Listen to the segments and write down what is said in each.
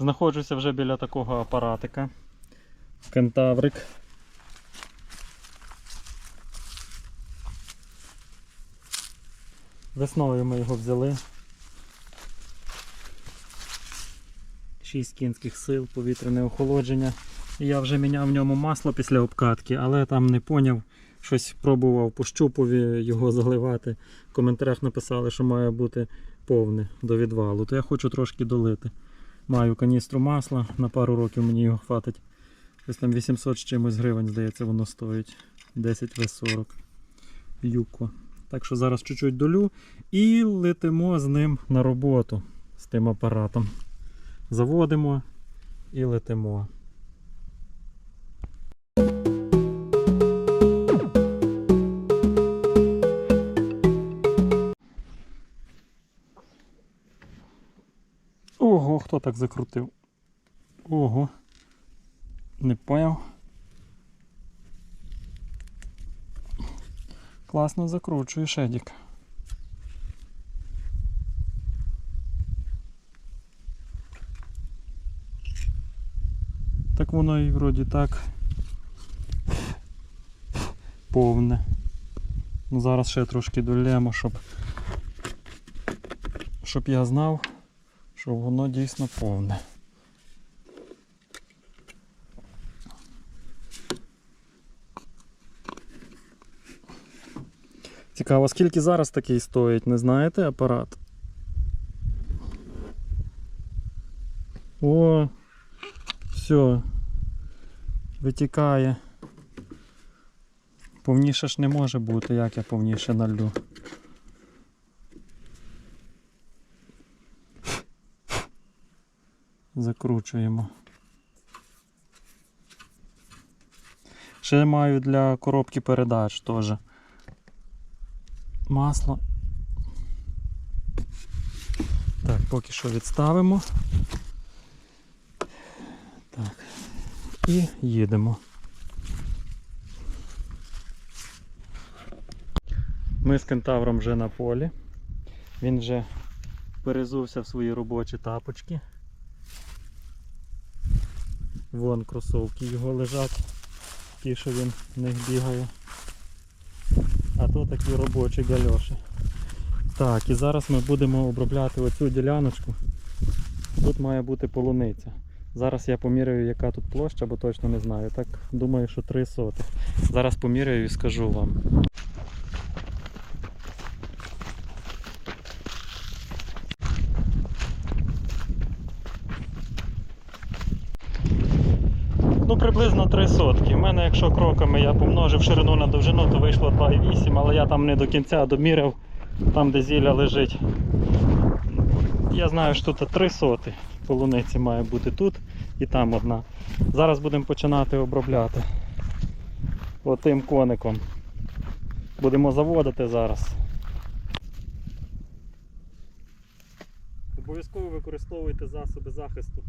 Знаходжуся вже біля такого апаратика. Кентаврик. Весною ми його взяли. 6 кінських сил, повітряне охолодження. Я вже міняв в ньому масло після обкатки, але там не поняв. Щось пробував по щупові його заливати. В коментарях написали, що має бути повне до відвалу. То я хочу трошки долити. Маю каністру масла, на пару років мені його хватить. Десь там 800 з чимось гривень, здається, воно стоїть. 10 В40. Юко. Так що зараз чуть-чуть долю і летимо з ним на роботу з тим апаратом. Заводимо і летимо. Хто так закрутив? Ого. Не поняв. Класно закручує шедік. Так воно і вроді так повне. Ну зараз ще трошки долємо, щоб, щоб я знав, що воно дійсно повне. Цікаво, скільки зараз такий стоїть, не знаєте апарат? О, все, витікає. Повніше ж не може бути, як я повніше налю. Закручуємо. Ще маю для коробки передач теж. Масло. Так, поки що відставимо. Так. І їдемо. Ми з кентавром вже на полі. Він вже перезувся в свої робочі тапочки. Вон кросовки його лежать, ті, що він в них бігає. А то такі робочі гальоші. Так, і зараз ми будемо обробляти оцю діляночку. Тут має бути полуниця. Зараз я поміряю, яка тут площа, бо точно не знаю. Так думаю, що 3 сотих. Зараз поміряю і скажу вам. Ну, приблизно 3 сотки. У мене, якщо кроками я помножив ширину на довжину, то вийшло 2,8, але я там не до кінця доміряв, там де зілля лежить. Я знаю, що тут 3 соти полуниці має бути тут і там одна. Зараз будемо починати обробляти отим коником. Будемо заводити зараз. Обов'язково використовуйте засоби захисту.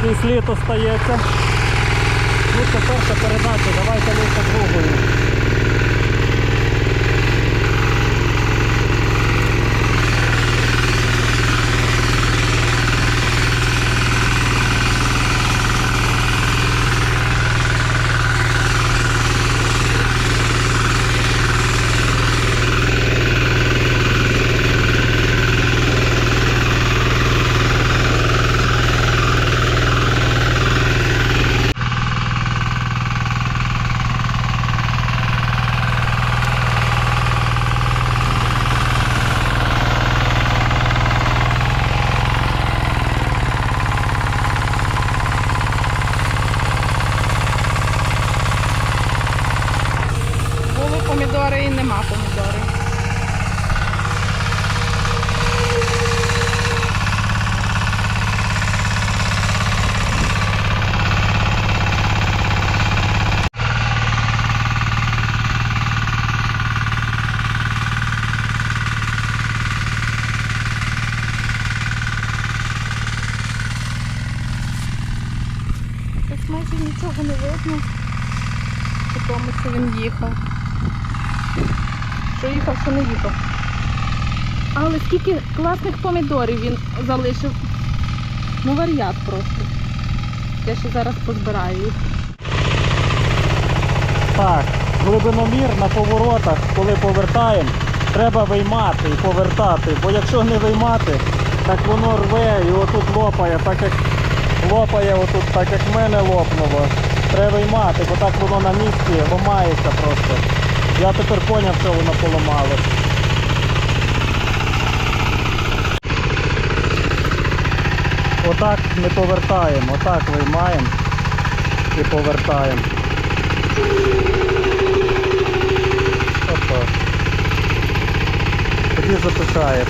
Такий слід остається. Ну це перша передача, давайте лише другою. Були помідори і нема помідорів. Тут майже нічого не видно, по тому, що він їхав. Що їхав, що не їхав. Але скільки класних помідорів він залишив. Ну, варіат просто. Я ще зараз позбираю їх. Так, глибиномір на поворотах, коли повертаємо, треба виймати і повертати. Бо якщо не виймати, так воно рве і отут лопає, так як лопає отут, так як в мене лопнуло. Треба виймати, бо так воно на місці ламається просто. Я тепер зрозумів, що воно поламалось. Отак ми повертаємо, отак виймаємо і повертаємо. Отак. Тоді запихає.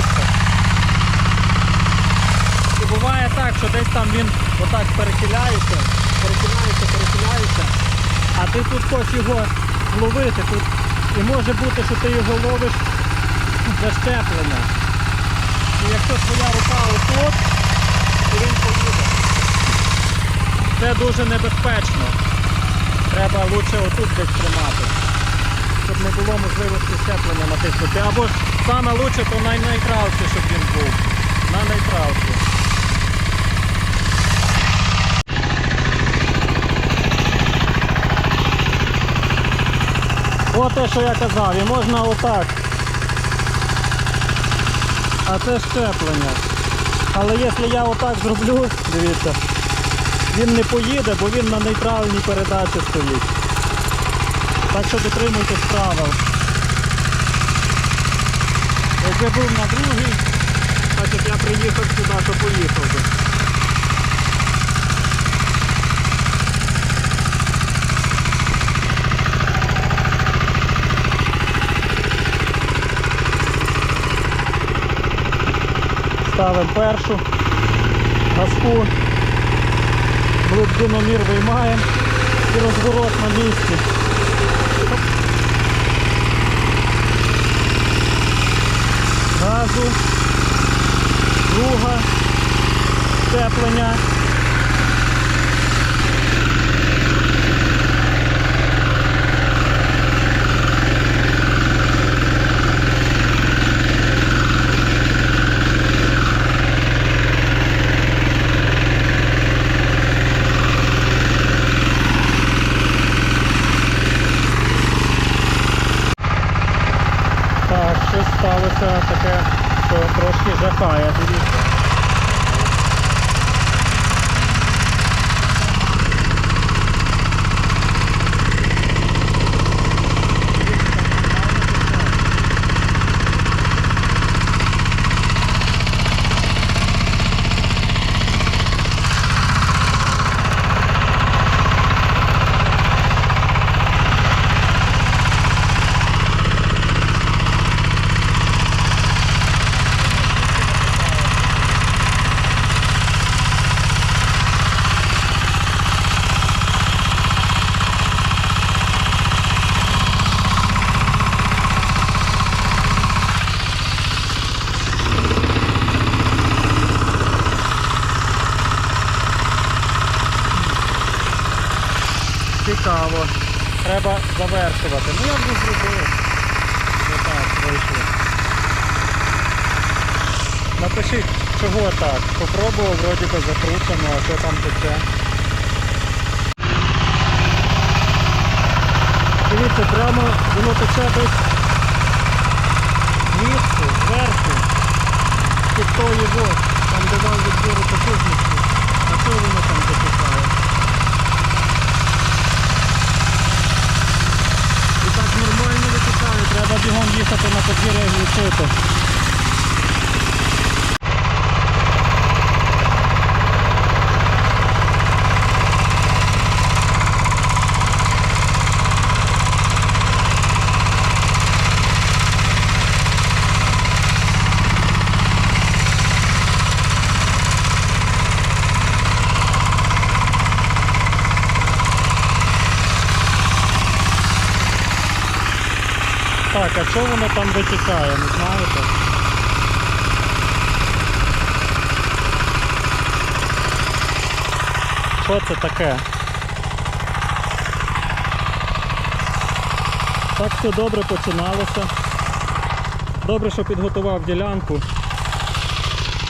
Чисто. І буває так, що десь там він отак перехиляється, перехиляється, перехиляється, а ти тут хочеш його зловити. Тут, і може бути, що ти його ловиш защеплення. І якщо твоя рука отут, то він поїде. Це дуже небезпечно. Треба лучше отут десь тримати, щоб не було можливості щеплення натиснути. Або ж саме лучше, то на нейтралці, щоб він був. На нейтралці. От те, що я казав, і можна отак. А це щеплення. Але якщо я отак зроблю, дивіться, він не поїде, бо він на нейтральній передачі стоїть. Так що дотримуйтесь правил. Якби був на так як я приїхав сюди, то поїхав би. Ставимо першу газку, глибиномір виймаємо. і розворот на місці. Газу, друга, теплення. Так, щось сталося таке, що трошки жахає, дивіться. Цікаво. Треба завершувати. Ну я вже зробив. Отак вийшло. Напишіть, чого так. Попробував, вроді би закручено, а що там тече. Дивіться, прямо воно тече десь звідси, зверху, під тої вод, там де вал відбору потужності. А що воно там затікає? І так нормально витікає, треба бігом їхати на подвір'я і глушити. Так, а що воно там витікає, не знаєте? Що це таке? Так все добре починалося. Добре, що підготував ділянку.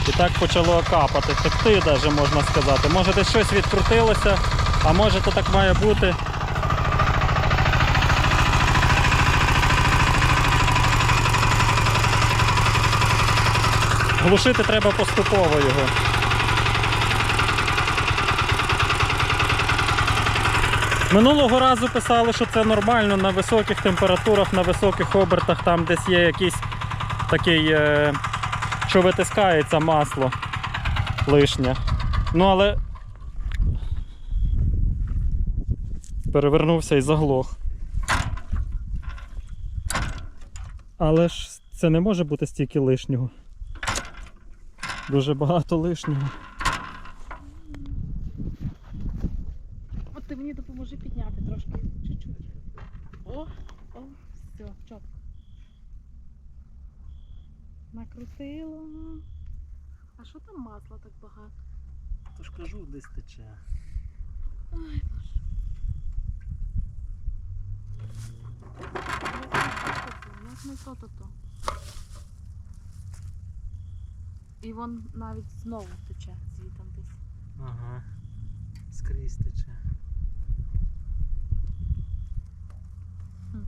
І так почало капати. Текти навіть можна сказати. Може десь щось відкрутилося, а може то так має бути. Глушити треба поступово його. Минулого разу писали, що це нормально на високих температурах, на високих обертах, там десь є якийсь такий, е, що витискається масло лишнє. Ну але перевернувся і заглох. Але ж це не може бути стільки лишнього. Дуже багато лишнього. От ти мені допоможи підняти трошки. Чуть-чуть. О, о, все, чітко. Накрутила. А що там масла так багато? Тож кажу, десь тече. Ай, боже. Як не то, то, то. І вон навіть знову тече звітом десь. Ага. Скрізь тече. Хм.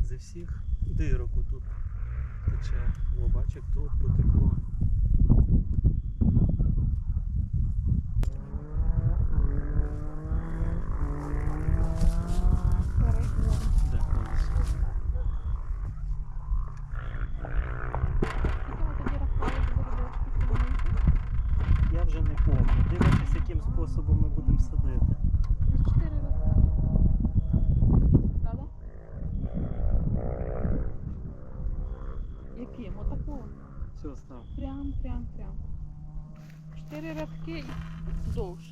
Зі всіх дирок тут тече. О, бач, тут потекло. Перегон. Де колесо? Скільки ми тоді рахували за рядочки Я вже не пам'ятаю. Дивитись, яким способом ми будемо садити. Десь чотири роки. Правда? Яким? Отакого. Все, став. Прям, прям, прям. Чотири рядки вздовж.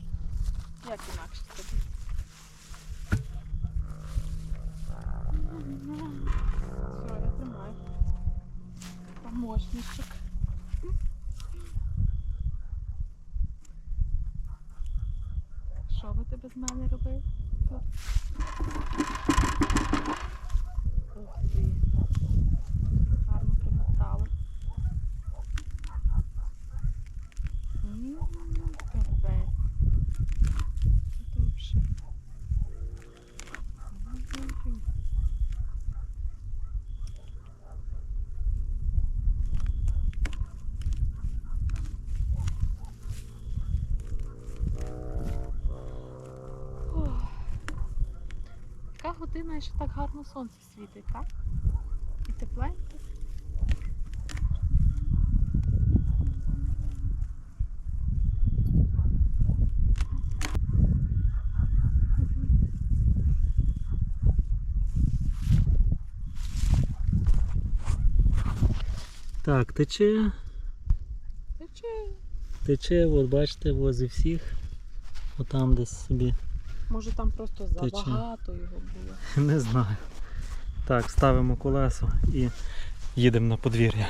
Як інакше тобі? Все, я тримаю. Помощничок. Що би ти без мене робив? Тут? Ух ти. Година і ще так гарно сонце світить, так? І тепленько. Так, тече, Тече. тече, от бачите, возі всіх. Отам десь собі. Може там просто забагато його було. Не знаю. Так, ставимо колесо і їдемо на подвір'я.